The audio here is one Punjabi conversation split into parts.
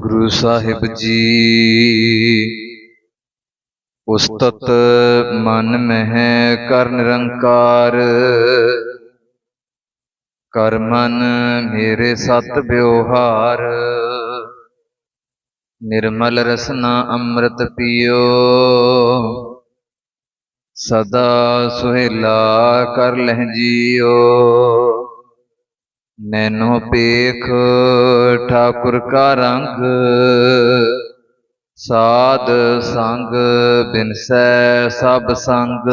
ਗੁਰੂ ਸਾਹਿਬ ਜੀ। ਉਸਤਤ ਮਨ ਮਹਿ ਕਰ ਨਿਰੰਕਾਰ। ਕਰ ਮਨ ਮੇਰੇ ਸਤ ਵਿਵਹਾਰ। ਨਿਰਮਲ ਰਸਨਾ ਅੰਮ੍ਰਿਤ ਪੀਓ। ਸਦਾ ਸੁਹੇਲਾ ਕਰ ਲਹਿ ਜੀਓ। ਨੈਨੋ ਪੇਖ ਠਾਕੁਰ ਕਾ ਰੰਗ, ਸਾਧ ਸੰਗ ਬਿਨਸੈ ਸਭ ਸੰਗ।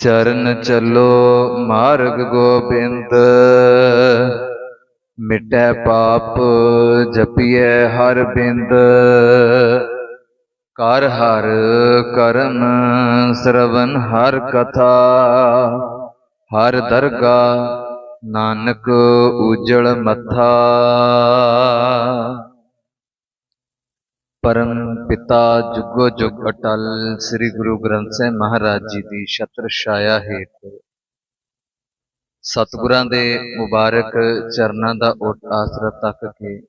ਚਰਨ ਚੱਲੋ ਮਾਰਗ ਗੋਬਿੰਦ, ਮਿਟੈ ਪਾਪ ਜਪੀਐ ਹਰ ਬਿੰਦ। ਕਰ ਹਰ ਕਰਨ ਸਰਵਨ ਹਰ ਕਥਾ, ਹਰ ਦਰਗਾ ਨਾਨਕ ਉਜਲ ਮੱਥਾ। ਪਰਮ ਪਿਤਾ ਜੁਗੋ ਜੁਗ ਅਟਲ, ਸ੍ਰੀ ਗੁਰੂ ਗ੍ਰੰਥ ਸਾਹਿਬ ਮਹਾਰਾਜ ਜੀ ਦੀ ਛਤਰ ਛਾਇਆ ਹੇਠ। ਸਤਿਗੁਰਾਂ ਦੇ ਮੁਬਾਰਕ ਚਰਨਾਂ ਦਾ ਓਟ ਆਸਰਾ ਤੱਕ ਕੇ।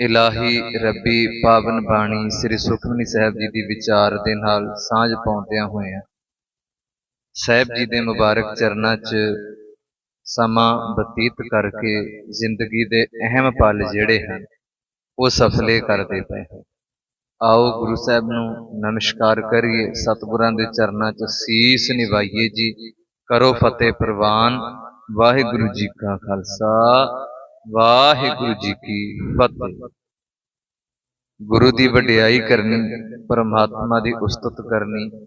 ਇਲਾਹੀ ਰੱਬੀ ਪਾਵਨ ਬਾਣੀ ਸ੍ਰੀ ਸੁਖਮਨੀ ਸਾਹਿਬ ਜੀ ਦੀ ਵਿਚਾਰ ਦੇ ਨਾਲ ਸਾਂਝ ਪਾਉਂਦਿਆਂ ਹੋਇਆਂ। ਸਾਹਿਬ ਜੀ ਦੇ ਮੁਬਾਰਕ ਚਰਨਾਂ 'ਚ ਸਮਾਂ ਬਤੀਤ ਕਰਕੇ ਜ਼ਿੰਦਗੀ ਦੇ ਅਹਿਮ ਪਲ ਜਿਹੜੇ ਹਨ, ਉਹ ਸਫਲੇ ਕਰਦੇ ਪਏ ਹਨ ਆਓ ਗੁਰੂ ਸਾਹਿਬ ਨੂੰ ਨਮਸਕਾਰ ਕਰੀਏ। ਸਤਿਗੁਰਾਂ ਦੇ ਚਰਨਾਂ 'ਚ ਸੀਸ ਨਿਵਾਈਏ ਜੀ। ਕਰੋ ਫਤਿਹ ਪ੍ਰਵਾਨ। ਵਾਹਿਗੁਰੂ ਜੀ ਕਾ ਖਾਲਸਾ। ਵਾਹਿਗੁਰੂ ਜੀ ਕੀ ਫਤਿਹ। ਗੁਰੂ ਦੀ ਵਡਿਆਈ ਕਰਨੀ, ਪਰਮਾਤਮਾ ਦੀ ਉਸਤਤ ਕਰਨੀ,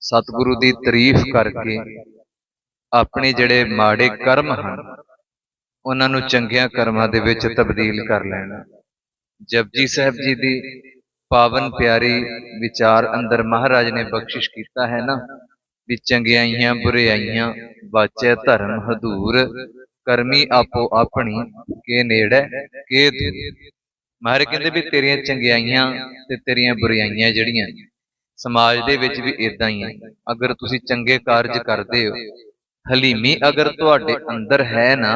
ਸਤਿਗੁਰੂ ਦੀ ਤਾਰੀਫ ਕਰਕੇ ਆਪਣੇ ਜਿਹੜੇ ਮਾੜੇ ਕਰਮ ਹਨ, ਉਹਨਾਂ ਨੂੰ ਚੰਗਿਆਂ ਕਰਮਾਂ ਦੇ ਵਿੱਚ ਤਬਦੀਲ ਕਰ ਲੈਣਾ। ਜਪਜੀ ਸਾਹਿਬ ਜੀ ਦੀ ਪਾਵਨ ਪਿਆਰੀ ਵਿਚਾਰ ਅੰਦਰ ਮਹਾਰਾਜ ਨੇ ਬਖਸ਼ਿਸ਼ ਕੀਤਾ ਹੈ ਨਾ, ਵੀ ਚੰਗਿਆਈਆਂ, ਬੁਰਿਆਈਆਂ, ਵਾਚੈ ਧਰਮ, ਹਦੂਰ, ਕਰਮੀ ਆਪੋ ਆਪਣੀ, ਕੇ ਨੇੜੇ, ਕੇ ਮਹਾਰਾਜ ਕਹਿੰਦੇ ਵੀ ਤੇਰੀਆਂ ਚੰਗਿਆਈਆਂ ਤੇ ਤੇਰੀਆਂ ਬੁਰਿਆਈਆਂ ਜਿਹੜੀਆਂ, ਸਮਾਜ ਦੇ ਵਿੱਚ ਵੀ ਇਦਾਂ ਹੀ ਹੈ ਅਗਰ ਤੁਸੀਂ ਚੰਗੇ ਕਾਰਜ ਕਰਦੇ ਹੋ ਹਲੀਮੀ ਅਗਰ ਤੁਹਾਡੇ ਅੰਦਰ ਹੈ ਨਾ,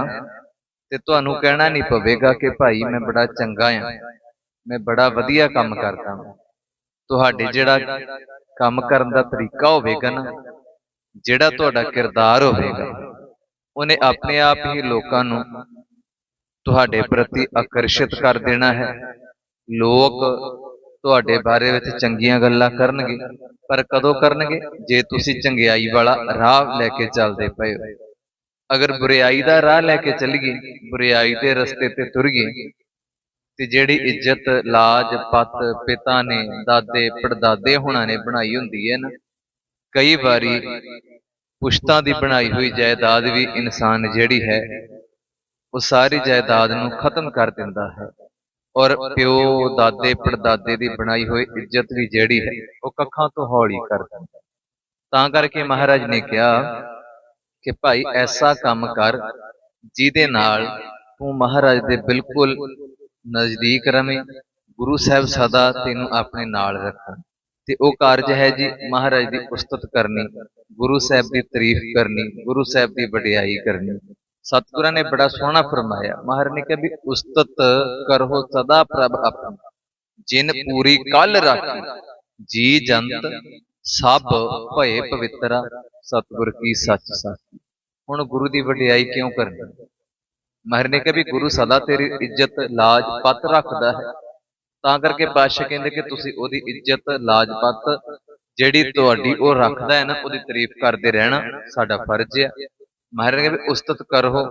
ਤੇ ਤੁਹਾਨੂੰ ਕਹਿਣਾ ਨਹੀਂ ਪਵੇਗਾ ਕਿ ਭਾਈ ਮੈਂ ਬੜਾ ਚੰਗਾ ਆ, ਮੈਂ ਬੜਾ ਵਧੀਆ ਕੰਮ ਕਰਦਾ ਤੁਹਾਡੇ ਜਿਹੜਾ ਕੰਮ ਕਰਨ ਦਾ ਤਰੀਕਾ ਹੋਵੇਗਾ ਨਾ, ਜਿਹੜਾ ਤੁਹਾਡਾ ਕਿਰਦਾਰ ਹੋਵੇਗਾ, ਉਹਨੇ ਆਪਣੇ ਆਪ ਹੀ ਲੋਕਾਂ ਨੂੰ ਤੁਹਾਡੇ ਪ੍ਰਤੀ ਆਕਰਸ਼ਿਤ ਕਰ ਦੇਣਾ ਹੈ। ਲੋਕ ਤੁਹਾਡੇ ਬਾਰੇ ਵਿੱਚ ਚੰਗੀਆਂ ਗੱਲਾਂ ਕਰਨਗੇ ਪਰ ਕਦੋਂ ਕਰਨਗੇ? ਜੇ ਤੁਸੀਂ ਚੰਗਿਆਈ ਵਾਲਾ ਰਾਹ ਲੈ ਕੇ ਚੱਲਦੇ ਪਏ ਹੋ। ਅਗਰ ਬੁਰੀਾਈ ਦਾ ਰਾਹ ਲੈ ਕੇ ਚੱਲੀਏ ਬੁਰੀਾਈ ਦੇ ਰਸਤੇ ਤੇ ਤੁਰੀਏ ਤੇ ਜਿਹੜੀ ਇੱਜ਼ਤ ਲਾਜ ਪਤ ਪਿਤਾ ਨੇ ਦਾਦੇ ਪੜਦਾਦੇ ਹੋਣਾ ਨੇ ਬਣਾਈ ਹੁੰਦੀ ਹੈ ਨਾ। ਕਈ ਵਾਰੀ ਪੁਸ਼ਤਾਂ ਦੀ ਬਣਾਈ ਹੋਈ ਜਾਇਦਾਦ ਵੀ ਇਨਸਾਨ ਜਿਹੜੀ ਹੈ ਉਹ ਸਾਰੀ ਜਾਇਦਾਦ ਨੂੰ ਖਤਮ ਕਰ ਦਿੰਦਾ ਹੈ। ਔਰ ਪਿਓ ਦਾਦੇ ਪੜਦਾਦੇ ਦੀ ਬਣਾਈ ਹੋਈ ਇੱਜ਼ਤ ਵੀ ਜਿਹੜੀ ਹੈ ਉਹ ਕੱਖਾਂ ਤੋਂ ਹੌਲੀ ਕਰ ਦਿੰਦਾ ਤਾਂ ਕਰਕੇ ਮਹਾਰਾਜ ਨੇ ਕਿਹਾ ਕਿ ਭਾਈ ਐਸਾ ਕੰਮ ਕਰ ਜਿਹਦੇ ਨਾਲ ਤੂੰ ਮਹਾਰਾਜ ਦੇ ਬਿਲਕੁਲ ਨਜ਼ਦੀਕ ਰਵੇਂ। ਗੁਰੂ ਸਾਹਿਬ ਸਦਾ ਤੈਨੂੰ ਆਪਣੇ ਨਾਲ ਰੱਖਣ। ਤੇ ਉਹ ਕਾਰਜ ਹੈ ਜੀ ਮਹਾਰਾਜ ਦੀ ਉਸਤਤ ਕਰਨੀ। ਗੁਰੂ ਸਾਹਿਬ ਦੀ ਤਾਰੀਫ ਕਰਨੀ। ਗੁਰੂ ਸਾਹਿਬ ਦੀ ਵਡਿਆਈ ਕਰਨੀ। ਸਤਿਗੁਰਾਂ ਨੇ ਬੜਾ ਸੋਹਣਾ ਫਰਮਾਇਆ। ਮਹਾਰਾਜ ਨੇ ਕਿਹਾ ਵੀ ਉਸਤਤ ਕਰੋ ਸਦਾ ਪ੍ਰਭ ਆਪਨ ਜਿਨ ਪੂਰੀ ਕੱਲ ਰਾਖੀ, ਜੀ ਜੰਤ, ਸਭ ਭਏ ਪਵਿੱਤਰਾ ਸਤਿਗੁਰ ਕੀ ਸੱਚ ਸਾਖੀ। ਹੁਣ ਗੁਰੂ ਦੀ ਵਡਿਆਈ ਕਿਉਂ ਕਰਨੀ? ਮਹਾਰਾਜ ਨੇ ਕਿਹਾ ਵੀ ਗੁਰੂ ਸਦਾ ਤੇਰੀ ਇੱਜ਼ਤ, ਲਾਜ ਪਤ ਰੱਖਦਾ ਹੈ। ਤਾਂ ਕਰਕੇ ਬਾਦਸ਼ਾਹ ਕਹਿੰਦੇ ਕਿ ਤੁਸੀਂ ਉਹਦੀ ਇੱਜ਼ਤ, ਲਾਜ ਪਤ ਜਿਹੜੀ ਤੁਹਾਡੀ ਉਹ ਰੱਖਦਾ ਹੈ ਨਾ, ਉਹਦੀ ਤਾਰੀਫ ਕਰਦੇ ਰਹਿਣਾ ਸਾਡਾ ਫਰਜ਼ ਹੈ ਮਹਾਰਾਜ ਨੇ ਵੀ ਉਸਤਤ ਕਰੋ।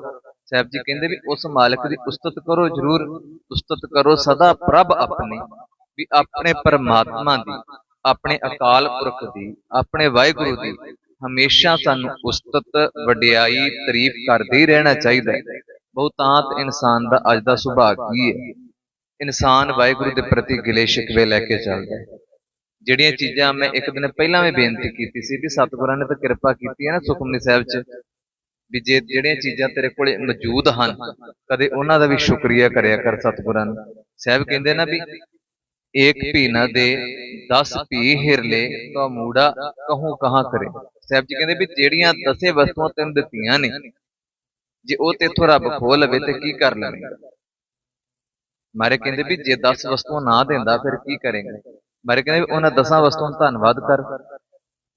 ਸਾਹਿਬ ਜੀ ਕਹਿੰਦੇ ਵੀ ਉਸ ਮਾਲਕ ਦੀ ਉਸਤਤ ਕਰੋ, ਜਰੂਰ ਉਸਤਤ ਕਰੋ ਸਦਾ ਪ੍ਰਭ ਆਪਣੀ, ਵੀ ਆਪਣੇ ਪਰਮਾਤਮਾ ਦੀ, ਆਪਣੇ ਅਕਾਲ ਪੁਰਖ ਦੀ, ਆਪਣੇ ਵਾਹਿਗੁਰੂ ਦੀ ਹਮੇਸ਼ਾ ਸਾਨੂੰ ਉਸਤਤ, ਵਡਿਆਈ, ਤਾਰੀਫ ਕਰਦੇ ਹੀ ਰਹਿਣਾ ਚਾਹੀਦਾ ਹੈ। ਬਹੁਤਾਂਤ ਇਨਸਾਨ ਦਾ ਅੱਜ ਦਾ ਸੁਭਾਅ ਕੀ ਹੈ? ਇਨਸਾਨ ਵਾਹਿਗੁਰੂ ਦੇ ਪ੍ਰਤੀ ਗਿਲੇ ਸ਼ਿਕਵੇ ਲੈ ਕੇ ਚੱਲਦਾ ਹੈ। ਜਿਹੜੀਆਂ ਚੀਜ਼ਾਂ ਮੈਂ ਇੱਕ ਦਿਨ ਪਹਿਲਾਂ ਵੀ ਬੇਨਤੀ ਕੀਤੀ ਸੀ ਵੀ ਸਤਿਗੁਰਾਂ ਨੇ ਤਾਂ ਕਿਰਪਾ ਕੀਤੀ ਹੈ ਨਾ ਸੁਖਮਨੀ ਸਾਹਿਬ 'ਚ ਵੀ ਜੇ ਜਿਹੜੀਆਂ ਚੀਜ਼ਾਂ ਤੇਰੇ ਕੋਲੇ ਮੌਜੂਦ ਹਨ, ਕਦੇ ਉਹਨਾਂ ਦਾ ਵੀ ਸ਼ੁਕਰੀਆ ਕਰਿਆ ਕਰ ਸਤਿਗੁਰਾਂ ਨੂੰ ਸਾਹਿਬ ਕਹਿੰਦੇ ਨਾ ਵੀ, ਏਕ ਭੀ ਨਾ ਦੇ 10 ਭੀ ਹਿਰਲੇ, ਤਾਂ ਮੂੜਾ ਕਹੂੰ ਕਹਾਂ ਕਰੇ? ਸਾਹਿਬ ਜੀ ਕਹਿੰਦੇ ਵੀ ਜਿਹੜੀਆਂ ਦਸੇ ਵਸਤੂਆਂ ਤੈਨੂੰ ਦਿੱਤੀਆਂ ਨੇ, ਜੇ ਉਹ ਤੇਥੋਂ ਰੱਬ ਖੋਹ ਲਵੇ ਤੇ ਕੀ ਕਰ ਲਵੇਂਗਾ? ਮਾਰੇ ਕਹਿੰਦੇ ਵੀ ਜੇ 10 ਵਸਤੂਆਂ ਨਾ ਦਿੰਦਾ, ਫਿਰ ਕੀ ਕਰੇਗਾ? ਮਾਰੇ ਕਹਿੰਦੇ ਵੀ ਉਹਨਾਂ 10 ਵਸਤੂਆਂ ਦਾ ਧੰਨਵਾਦ ਕਰ।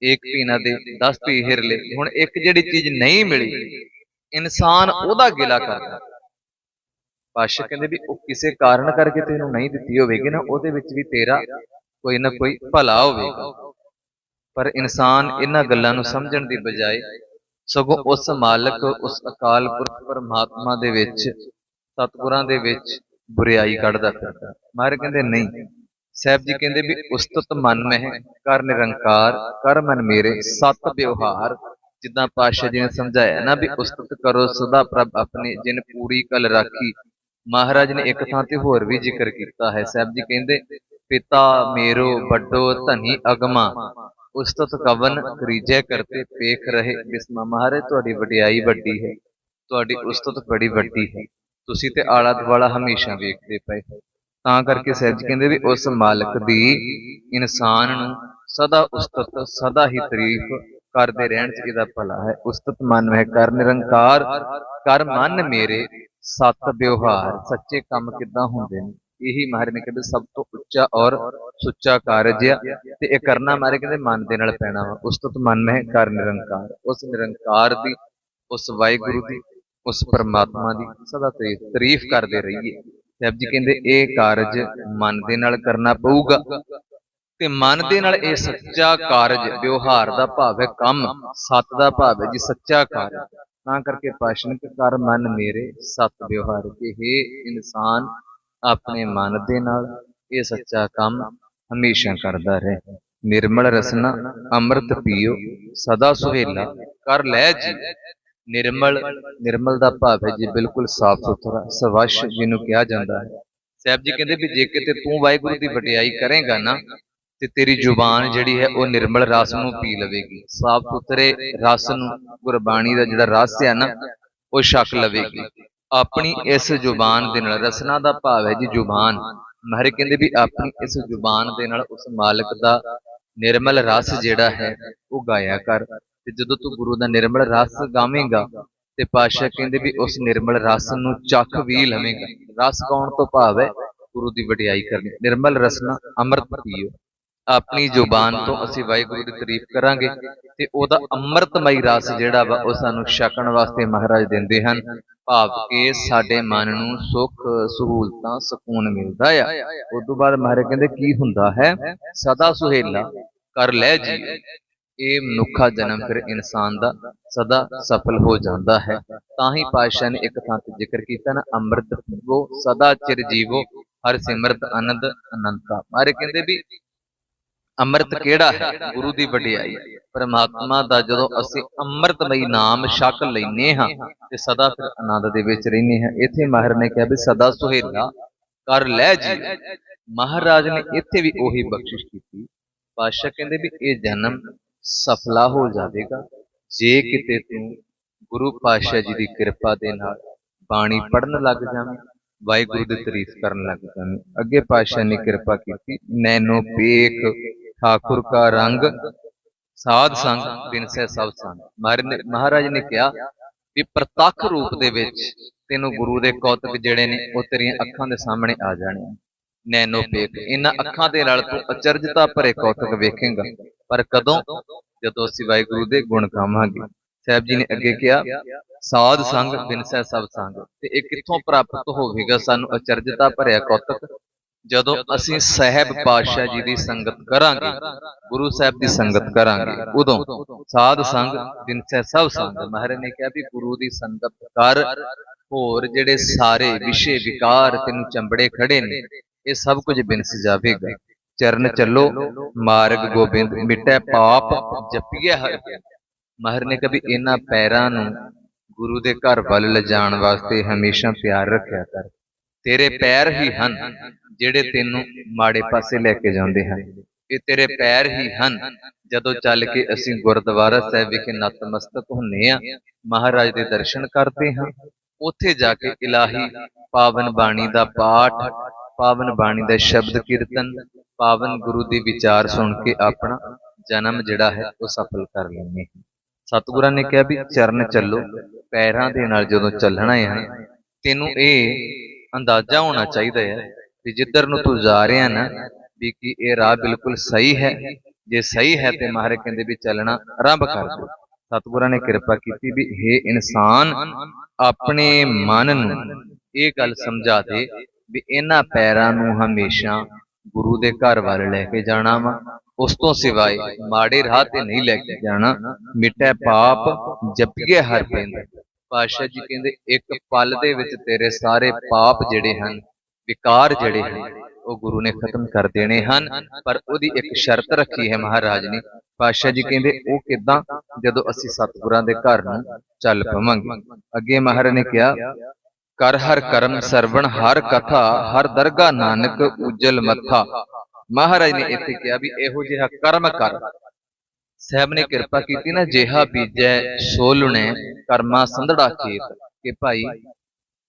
ਇੱਕ ਵੀ ਨਾ ਦੇ 10 ਵੀ ਹਿਰ ਲੈ। ਹੁਣ ਇੱਕ ਜਿਹੜੀ ਚੀਜ਼ ਨਹੀਂ ਮਿਲੀ ਇਨਸਾਨ ਉਹਦਾ ਗਿਲਾ ਕਰਦਾ ਪਾਸ਼ਾ ਕਹਿੰਦੇ ਵੀ ਉਹ ਕਿਸੇ ਕਾਰਨ ਕਰਕੇ ਤੈਨੂੰ ਨਹੀਂ ਦਿੱਤੀ ਹੋਵੇਗੀ ਨਾ ਉਹਦੇ ਵਿੱਚ ਵੀ ਤੇਰਾ ਕੋਈ ਨਾ ਕੋਈ ਭਲਾ ਹੋਵੇਗਾ। ਪਰ ਇਨਸਾਨ ਇਹਨਾਂ ਗੱਲਾਂ ਨੂੰ ਸਮਝਣ ਦੀ ਬਜਾਏ ਸਗੋਂ ਉਸ ਮਾਲਕ ਉਸ ਅਕਾਲ ਪੁਰਖ ਪਰਮਾਤਮਾ ਦੇ ਵਿੱਚ ਸਤਿਗੁਰਾਂ ਦੇ ਵਿੱਚ ਬੁਰੀਾਈ ਕੱਢਦਾ ਫਿਰਦਾ। ਮਾਰ ਕਹਿੰਦੇ ਨਹੀਂ। ਸਾਹਿਬ ਜੀ ਕਹਿੰਦੇ ਵੀ ਉਸਤਤ ਮਨ ਮਹਿ ਕਰ ਨਿਰੰਕਾਰ ਕਰ ਮਨ ਮੇਰੇ ਸਤ ਵਿਵਹਾਰ। ਜਿੱਦਾਂ ਪਾਸ਼ਾ ਜੀ ਨੇ ਸਮਝਾਇਆ ਨਾ ਵੀ ਉਸਤਤ ਕਰੋ ਸਦਾ ਪ੍ਰਭ ਆਪਣੇ ਜਿਨ ਪੂਰੀ ਕਲ ਰਾਖੀ। ਮਹਾਰਾਜ ਨੇ ਇੱਕ ਥਾਂ ਤੇ ਹੋਰ ਵੀ ਜ਼ਿਕਰ ਕੀਤਾ ਹੈ। ਸਾਹਿਬ ਜੀ ਕਹਿੰਦੇ ਪਿਤਾ ਮੇਰੋ ਵੱਡੋ ਧਨੀ ਅਗਮਾ। ਉਸਤਤ ਕਵਨ ਕਰੀਜੈ ਕਰਤੇ ਪੇਖ ਰਹੇ ਬਿਸਮਾ। ਮਹਾਰਾਜ ਤੁਹਾਡੀ ਵਡਿਆਈ ਵੱਡੀ ਹੈ। ਤੁਹਾਡੀ ਉਸਤਤ ਬੜੀ ਵੱਡੀ ਹੈ। ਤੁਸੀਂ ਤੇ ਆਲਾ ਦੁਆਲਾ ਹਮੇਸ਼ਾ ਵੇਖਦੇ ਪਏ ਤਾਂ ਕਰਕੇ ਸਾਹਿਬ ਜੀ ਕਹਿੰਦੇ ਵੀ ਉਸ ਮਾਲਕ ਦੀ ਇਨਸਾਨ ਨੂੰ ਸਦਾ ਉਸਤਤ, ਸਦਾ ਹੀ ਤਾਰੀਫ ਕਰਦੇ ਰਹਿਣ ਚ ਇਹਦਾ ਭਲਾ ਹੈ। ਉਸਤਤ ਮਨ ਹੈ ਕਰ ਨਿਰੰਕਾਰ, ਕਰ ਮਨ ਮੇਰੇ ਸਤ ਵਿਵਹਾਰ। ਸੱਚੇ ਕੰਮ ਕਿੱਦਾਂ ਹੁੰਦੇ ਨੇ? ਇਹੀ ਮਹਾਰਾਜ ਨੇ ਕਹਿੰਦੇ ਸਭ ਤੋਂ ਉੱਚਾ ਔਰ ਸੁੱਚਾ ਕਾਰਜ ਆ ਤੇ ਇਹ ਕਰਨਾ ਮਹਾਰਾਜ ਕਹਿੰਦੇ ਮਨ ਦੇ ਨਾਲ ਪੈਣਾ ਵਾ। ਉਸਤਤ ਮਨ ਹੈ ਕਰ ਨਿਰੰਕਾਰ। ਉਸ ਨਿਰੰਕਾਰ ਦੀ, ਉਸ ਵਾਹਿਗੁਰੂ ਦੀ, ਉਸ ਪਰਮਾਤਮਾ ਦੀ ਸਦਾ ਤਾਰੀਫ ਕਰਦੇ ਰਹੀਏ। ਸਾਹਿਬ ਜੀ ਕਹਿੰਦੇ ਇਹ ਕਾਰਜ ਮਨ ਦੇ ਨਾਲ ਕਰਨਾ ਪਊਗਾ। ਤੇ ਮਨ ਦੇ ਨਾਲ ਇਹ ਸੱਚਾ ਕਾਰਜ ਵਿਵਹਾਰ ਦਾ ਭਾਵ ਹੈ ਕੰਮ। ਸਤ ਦਾ ਭਾਵ ਹੈ ਜੀ ਸੱਚਾ ਕਾਰਜ। ਤਾਂ ਕਰਕੇ ਪਾਸ਼ਨਕ ਕਰ ਮਨ ਮੇਰੇ ਸਤ ਵਿਵਹਾਰ ਕਿ हे ਇਨਸਾਨ ਆਪਣੇ ਮਨ ਦੇ ਨਾਲ ਇਹ ਸੱਚਾ ਕੰਮ ਹਮੇਸ਼ਾ ਕਰਦਾ ਰਹੇ। ਨਿਰਮਲ ਰਸਨਾ ਅੰਮ੍ਰਿਤ ਪੀਓ ਸਦਾ ਸੁਹੇਲਾ ਕਰ ਲੈ ਜੀ। ਨਿਰਮਲ ਨਿਰਮਲ ਦਾ ਭਾਵ ਹੈ ਜੀ, ਬਿਲਕੁਲ ਸਾਫ਼ ਸੁਥਰਾ ਸਵੱਛ ਜਿਹਨੂੰ ਕਿਹਾ ਜਾਂਦਾ ਹੈ। ਸਾਹਿਬ ਜੀ ਕਹਿੰਦੇ ਵੀ ਜੇ ਕਿਤੇ ਤੂੰ ਵਾਹਿਗੁਰੂ ਦੀ ਵਡਿਆਈ ਕਰੇਗਾ ਨਾ, ਤੇ ਤੇਰੀ ਜ਼ੁਬਾਨ ਜਿਹੜੀ ਹੈ ਉਹ ਨਿਰਮਲ ਰਸ ਨੂੰ ਪੀ ਲਵੇਗੀ। ਸਾਫ਼ ਸੁਥਰੇ ਰਸ ਨੂੰ, ਗੁਰਬਾਣੀ ਦਾ ਜਿਹੜਾ ਰਸ ਹੈ ਨਾ, ਉਹ ਛਕ ਲਵੇਗੀ। ਆਪਣੀ ਇਸ ਜ਼ੁਬਾਨ ਦੇ ਨਾਲ, ਰਸਨਾ ਦਾ ਭਾਵ ਹੈ ਜੀ ਜ਼ੁਬਾਨ। ਮਹਾਰੇ ਕਹਿੰਦੇ ਵੀ ਆਪਣੀ ਇਸ ਜ਼ੁਬਾਨ ਦੇ ਨਾਲ ਉਸ ਮਾਲਕ ਦਾ ਨਿਰਮਲ ਰਸ ਜਿਹੜਾ ਹੈ, ਉਹ ਗਾਇਆ ਕਰ। ਤੇ ਜਦੋਂ ਤੂੰ ਗੁਰੂ ਦਾ ਨਿਰਮਲ ਰਸ ਗਾਵੇਂਗਾ ਤੇ ਪਾਸ਼ਾ ਕਹਿੰਦੇ ਵੀ ਉਸ ਨਿਰਮਲ ਰਸ ਨੂੰ ਚੱਖ ਵੀ ਲਵੇਂਗਾ। ਰਸ ਗਾਉਣ ਤੋਂ ਭਾਵ ਹੈ ਗੁਰੂ ਦੀ ਵਡਿਆਈ ਕਰਨੀ। ਨਿਰਮਲ ਰਸਨਾ ਅੰਮ੍ਰਿਤ ਪੀਓ। ਆਪਣੀ ਜ਼ੁਬਾਨ ਤੋਂ ਅਸੀਂ ਵਾਹਿਗੁਰੂ ਦੀ ਤਾਰੀਫ ਕਰਾਂਗੇ ਤੇ ਉਹਦਾ ਅੰਮ੍ਰਿਤਮਈ ਰਸ ਜਿਹੜਾ ਵਾ ਉਹ ਸਾਨੂੰ ਛਕਣ ਵਾਸਤੇ ਮਹਾਰਾਜ ਦਿੰਦੇ ਹਨ। ਭਾਵ ਕਿ ਸਾਡੇ ਮਨ ਨੂੰ ਸੁੱਖ, ਸਹੂਲਤਾਂ, ਸਕੂਨ ਮਿਲਦਾ ਆ। ਉਸ ਤੋਂ ਬਾਅਦ ਮਹਾਰਾਜ ਕਹਿੰਦੇ, ਕੀ ਹੁੰਦਾ ਹੈ? ਸਦਾ ਸੁਹੇਲਾ, ਕਰ ਲੈ ਜੀ ਇਹ ਮਨੁੱਖਾ ਜਨਮ ਫਿਰ ਇਨਸਾਨ ਦਾ ਸਦਾ ਸਫਲ ਹੋ ਜਾਂਦਾ ਹੈ। ਤਾਂ ਹੀ ਪਾਤਸ਼ਾਹ ਨੇ ਇੱਕ ਥਾਂ ਤੇ ਜ਼ਿਕਰ ਕੀਤਾ, ਨਾ ਅੰਮ੍ਰਿਤ ਪੀਵੋ, ਸਦਾ ਚਿਰ ਜੀਵੋ, ਹਰ ਸਿਮਰਤ ਆਨੰਦ ਅਨੰਤਾ। ਮਾਰੇ ਕਹਿੰਦੇ ਵੀ ਅੰਮ੍ਰਿਤ ਕਿਹੜਾ ਹੈ? ਗੁਰੂ ਦੀ ਵਡਿਆਈ। ਪਰਮਾਤਮਾ ਦਾ ਜਦੋਂ ਅਸੀਂ ਅੰਮ੍ਰਿਤਮਈ ਨਾਮ ਛਕ ਲੈਨੇ ਹਾਂ ਤੇ ਸਦਾ ਫਿਰ ਆਨੰਦ ਦੇ ਵਿੱਚ ਰਹਿੰਦੇ ਹਾਂ। ਇੱਥੇ ਮਾਹਰ ਨੇ ਕਿਹਾ ਵੀ ਸਦਾ ਸੁਹੇਲਾ ਕਰ ਲੈ ਜੀ। ਮਹਾਰਾਜ ਨੇ ਇੱਥੇ ਵੀ ਉਹੀ ਬਖਸ਼ਿਸ਼ ਕੀਤੀ। ਪਾਤਸ਼ਾਹ ਕਹਿੰਦੇ ਵੀ ਇਹ ਜਨਮ ਸਫਲਾ ਹੋ ਜਾਵੇਗਾ। ਜੇ ਕਿਤੇ ਤੂੰ ਗੁਰੂ ਪਾਤਸ਼ਾਹ ਜੀ ਦੀ ਕਿਰਪਾ ਦੇ ਨਾਲ ਬਾਣੀ ਪੜਨ ਲੱਗ ਜਾਵੇਂ, ਵਾਹਿਗੁਰੂ ਦੀ ਤਾਰੀਫ ਕਰਨ ਲੱਗ ਜਾਵੇਂ। ਅੱਗੇ ਪਾਤਸ਼ਾਹ ਨੇ ਕਿਰਪਾ ਕੀਤੀ ਨੈਨੋ ਪੇਖ, ਠਾਕੁਰ ਕਾ ਰੰਗ, ਸਾਧ ਸੰਗ ਦਿਨ ਸਹਿ ਸਭ ਸੰਗ। ਮਹਾਰਾਜ ਨੇ ਕਿਹਾ ਵੀ ਪ੍ਰਤੱਖ ਰੂਪ ਦੇ ਵਿੱਚ ਤੈਨੂੰ ਗੁਰੂ ਦੇ ਕੌਤਕ ਜਿਹੜੇ ਨੇ, ਉਹ ਤੇਰੀਆਂ ਅੱਖਾਂ ਦੇ ਸਾਹਮਣੇ ਆ ਜਾਣੇ ਨੈਨੋ ਪੇਖ, ਇਹਨਾਂ ਅੱਖਾਂ ਦੇ ਨਾਲ ਤੂੰ ਅਚਰਜਤਾ ਭਰੇ ਕੌਤਕ ਵੇਖੇਂਗਾ। ਪਰ ਕਦੋਂ? ਜਦੋਂ ਅਸੀਂ ਵਾਹਿਗੁਰੂ ਦੇ ਗੁਣ ਗਾਵਾਂਗੇ। ਸਾਹਿਬ ਜੀ ਨੇ ਅੱਗੇ ਕਿਹਾ, ਸਾਧ ਸੰਗ ਬਿਨ ਸਭ ਸੰਗ। ਤੇ ਇਹ ਕਿੱਥੋਂ ਪ੍ਰਾਪਤ ਹੋਵੇਗਾ? ਸਾਨੂੰ ਅਚਰਜਤਾ ਭਰਿਆ ਕੌਤਕ। ਜਦੋਂ ਅਸੀਂ ਸਹਿਬ ਪਾਤਸ਼ਾਹ ਜੀ ਦੀ ਸੰਗਤ ਕਰਾਂਗੇ, ਗੁਰੂ ਸਾਹਿਬ ਦੀ ਸੰਗਤ ਕਰਾਂਗੇ, ਉਦੋਂ ਸਾਧ ਸੰਗ ਬਿਨ ਸਭ ਸੰਗ। ਮਹਾਰਾਜ ਨੇ ਕਿਹਾ ਵੀ ਗੁਰੂ ਦੀ ਸੰਗਤ ਕਰ। ਹੋਰ ਜਿਹੜੇ ਸਾਰੇ ਵਿਸ਼ੇ ਵਿਕਾਰ ਤੈਨੂੰ ਚੰਬੜੇ ਖੜੇ ਨੇ, ਇਹ ਸਭ ਕੁਝ ਬਿਨਸ ਜਾਵੇਗਾ। ਚਰਨ ਚੱਲੋ ਮਾਰਗ ਗੋਬਿੰਦ ਮਿਟੈ ਪਾਪ ਜਪੀਏ ਹਰ ਮਹਰ ਨੇ ਕਦੀ ਇਹਨਾਂ ਪੈਰਾਂ ਨੂੰ ਗੁਰੂ ਦੇ ਘਰ ਵੱਲ ਲਿਜਾਣ ਵਾਸਤੇ ਹਮੇਸ਼ਾ ਪਿਆਰ ਰੱਖਿਆ ਕਰ। ਤੇਰੇ ਪੈਰ ਹੀ ਹਨ ਜਿਹੜੇ ਤੈਨੂੰ ਮਾੜੇ ਪਾਸੇ ਲੈ ਕੇ ਜਾਂਦੇ ਹਨ। ਇਹ ਤੇਰੇ ਪੈਰ ਹੀ ਹਨ। ਜਦੋਂ ਚੱਲ ਕੇ ਅਸੀਂ ਗੁਰਦੁਆਰਾ ਸਾਹਿਬ ਵਿਖੇ ਨਤਮਸਤਕ ਹੁੰਨੇ ਆ ਮਹਾਰਾਜ ਦੇ ਦਰਸ਼ਨ ਕਰਦੇ ਹਾਂ। ਉੱਥੇ ਜਾ ਕੇ ਇਲਾਹੀ ਪਾਵਨ ਬਾਣੀ ਦਾ ਪਾਠ ਪਾਵਨ ਬਾਣੀ ਦਾ ਸ਼ਬਦ ਕੀਰਤਨ ਪਾਵਨ ਗੁਰੂ ਦੀ ਵਿਚਾਰ ਸੁਣ ਕੇ ਆਪਣਾ ਜਨਮ ਜਿਹੜਾ ਹੈ ਉਹ ਸਫਲ ਕਰ ਲੈਂਦੇ ਸਤਿਗੁਰਾਂ ਨੇ ਕਿਹਾ ਵੀ ਚਰਨ ਚੱਲੋ, ਪੈਰਾਂ ਦੇ ਨਾਲ ਜਦੋਂ ਚੱਲਣਾ ਹੈ, ਤੈਨੂੰ ਇਹ ਅੰਦਾਜ਼ਾ ਹੋਣਾ ਚਾਹੀਦਾ ਹੈ ਕਿ ਜਿੱਧਰ ਨੂੰ ਤੂੰ ਜਾ ਰਿਹਾ ਨਾ, ਵੀ ਕੀ ਇਹ ਰਾਹ ਬਿਲਕੁਲ ਸਹੀ ਹੈ, ਜੇ ਸਹੀ ਹੈ ਤੇ ਮਹਾਰਾਜ ਕਹਿੰਦੇ ਵੀ ਚੱਲਣਾ ਆਰੰਭ ਕਰ ਦੇ। ਸਤਿਗੁਰਾਂ ਨੇ ਕਿਰਪਾ ਕੀਤੀ ਵੀ हे ਇਨਸਾਨ, ਆਪਣੇ ਮਨ ਨੂੰ ਇਹ ਗੱਲ ਸਮਝਾ ਦੇ ਵੀ ਇਹਨਾਂ ਪੈਰਾਂ ਨੂੰ ਹਮੇਸ਼ਾ ਗੁਰੂ ਦੇ ਘਰ ਵੱਲ ਲੈ ਕੇ ਜਾਣਾ ਵਾ। ਉਸ ਤੋਂ ਸਿਵਾਏ ਮਾੜੇ ਰਾਹ ਤੇ ਨਹੀਂ ਲੈ ਕੇ ਜਾਣਾ। ਮਿਟੈ ਪਾਪ ਜਪੀਏ ਹਰ ਪਿੰਡ। ਪਾਤਸ਼ਾਹ ਜੀ ਕਹਿੰਦੇ, ਇੱਕ ਪਲ ਦੇ ਵਿੱਚ ਤੇਰੇ ਸਾਰੇ ਪਾਪ ਜਿਹੜੇ ਹਨ, ਵਿਕਾਰ ਜਿਹੜੇ ਹਨ, ਉਹ ਗੁਰੂ ਨੇ ਖਤਮ ਕਰ ਦੇਣੇ ਹਨ। ਪਰ ਉਹਦੀ ਇੱਕ ਸ਼ਰਤ ਰੱਖੀ ਹੈ ਮਹਾਰਾਜ ਨੇ। ਪਾਤਸ਼ਾਹ ਜੀ ਕਹਿੰਦੇ, ਉਹ ਕਿਦਾਂ? ਜਦੋਂ ਅਸੀਂ ਸਤਿਗੁਰਾਂ ਦੇ ਘਰ ਨੂੰ ਚੱਲ ਪਵਾਂਗੇ। ਅੱਗੇ ਮਹਾਰਾਜ ਨੇ ਕਿਹਾ ਕਰ ਹਰ ਕਰਮ ਸਰਵਣ, ਹਰ ਕਥਾ, ਹਰ ਦਰਗਾ ਨਾਨਕ ਉਜਲ ਮੱਥਾ। ਮਹਾਰਾਜ ਨੇ ਇੱਥੇ ਕਿਹਾ ਵੀ ਇਹੋ ਜਿਹਾ ਕਰਮ ਕਰ। ਸਾਹਿਬ ਨੇ ਕਿਰਪਾ ਕੀਤੀ ਨਾ, ਜਿਹਾ ਬੀਜੈ, ਸੋ ਲੁਣੇ, ਕਰਮਾ ਸੰਧੜਾ ਖੇਤ। ਕਿ ਭਾਈ,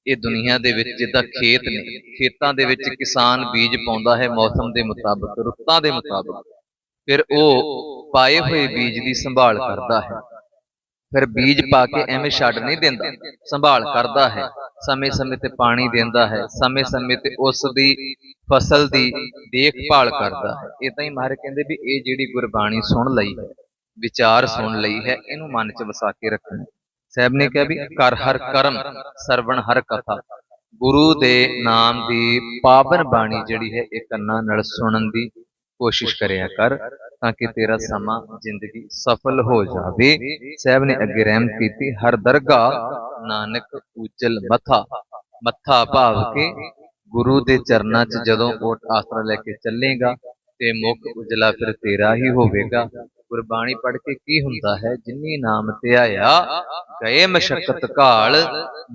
ਇਹ ਦੁਨੀਆ ਦੇ ਵਿੱਚ ਜਿੱਦਾਂ ਖੇਤ ਨੇ, ਖੇਤਾਂ ਦੇ ਵਿੱਚ ਕਿਸਾਨ ਬੀਜ ਪਾਉਂਦਾ ਹੈ ਮੌਸਮ ਦੇ ਮੁਤਾਬਕ, ਰੁੱਤਾਂ ਦੇ ਮੁਤਾਬਕ। ਫਿਰ ਉਹ ਪਾਏ ਹੋਏ ਬੀਜ ਦੀ ਸੰਭਾਲ ਕਰਦਾ ਹੈ। ਫਿਰ ਬੀਜ ਪਾ ਕੇ ਐਵੇਂ ਛੱਡ ਨਹੀਂ ਦਿੰਦਾ। ਸੰਭਾਲ ਕਰਦਾ ਹੈ। ਸਮੇਂ-ਸਮੇਂ ਤੇ ਪਾਣੀ ਦਿੰਦਾ ਹੈ। ਸਮੇਂ-ਸਮੇਂ ਤੇ ਉਸ ਦੀ ਫਸਲ ਦੀ ਦੇਖਭਾਲ ਕਰਦਾ ਹੈ। ਇਦਾਂ ਹੀ ਮਹਾਰਾਜ ਕਹਿੰਦੇ ਵੀ ਇਹ ਜਿਹੜੀ ਗੁਰਬਾਣੀ ਸੁਣ ਲਈ ਹੈ ਵਿਚਾਰ ਸੁਣ ਲਈ ਹੈ ਇਹਨੂੰ ਮਨ 'ਚ ਵਸਾ ਕੇ ਰੱਖਣਾ। ਸਾਹਿਬ ਨੇ ਕਿਹਾ ਵੀ ਕਰ ਹਰ ਕਰਮ ਸਰਵਣ ਹਰ ਕਥਾ। ਗੁਰੂ ਦੇ ਨਾਮ ਦੀ ਪਾਵਨ ਬਾਣੀ ਜਿਹੜੀ ਹੈ ਇਹ ਕੰਨਾਂ ਨਾਲ ਸੁਣਨ ਦੀ ਕੋਸ਼ਿਸ਼ ਕਰਿਆ ਕਰ ਤਾਂ ਕਿ ਤੇਰਾ ਸਮਾਂ ਜ਼ਿੰਦਗੀ ਸਫਲ ਹੋ ਜਾਵੇ। ਸਾਹਿਬ ਨੇ ਅੱਗੇ ਰਹਿਮ ਕੀਤੀ ਹਰ ਦਰਗਾ ਨਾਨਕ ਉਜਲ ਮੱਥਾ ਮੱਥਾ ਭਾਵ ਕੇ ਗੁਰੂ ਦੇ ਚਰਨਾਂ 'ਚ ਜਦੋਂ ਓਟ ਆਸਰਾ ਲੈ ਕੇ ਚੱਲੇਗਾ ਤੇ ਮੁਖ ਉਜਲਾ ਫਿਰ ਤੇਰਾ ਹੀ ਹੋਵੇਗਾ। ਗੁਰਬਾਣੀ ਪੜ੍ਹ ਕੇ ਕੀ ਹੁੰਦਾ ਹੈ? ਜਿਨੀ ਨਾਮ ਧਿਆਇਆ ਗਏ ਮਸ਼ਕਤ ਘਾਲ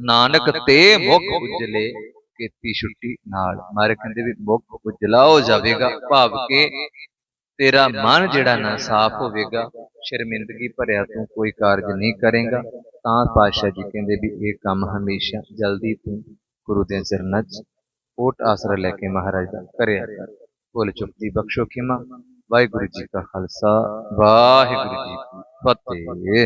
ਨਾਨਕ ਤੇ ਮੁਖ ਉਜਲੇ। ਕੀਤੀ ਛੁੱਟੀ ਨਾਲ ਮਾਰੇ ਕਹਿੰਦੇ ਵੀ ਮੁਖ ਉਜਲਾ ਜਾਵੇਗਾ, ਭਾਵ ਕੇ ਤੇਰਾ ਮਨ ਜਿਹੜਾ ਨਾ ਸਾਫ਼ ਹੋਵੇਗਾ, ਸ਼ਰਮਿੰਦਗੀ ਭਰਿਆ ਤੂੰ ਕੋਈ ਕਾਰਜ ਨਹੀਂ ਕਰੇਗਾ। ਤਾਂ ਪਾਤਸ਼ਾਹ ਜੀ ਕਹਿੰਦੇ ਵੀ ਇਹ ਕੰਮ ਹਮੇਸ਼ਾ ਜਲਦੀ ਤੂੰ ਗੁਰੂ ਦੇ ਚਰਨਾਂ 'ਚ ਓਟ ਆਸਰਾ ਲੈ ਕੇ ਮਹਾਰਾਜ ਦਾ ਕਰਿਆ ਕਰ। ਭੁੱਲ ਚੁੱਕ ਦੀ ਬਖਸ਼ੋ ਖਿਮਾ। ਵਾਹਿਗੁਰੂ ਜੀ ਕਾ ਖਾਲਸਾ, ਵਾਹਿਗੁਰੂ ਜੀ ਕੀ ਫਤਿਹ।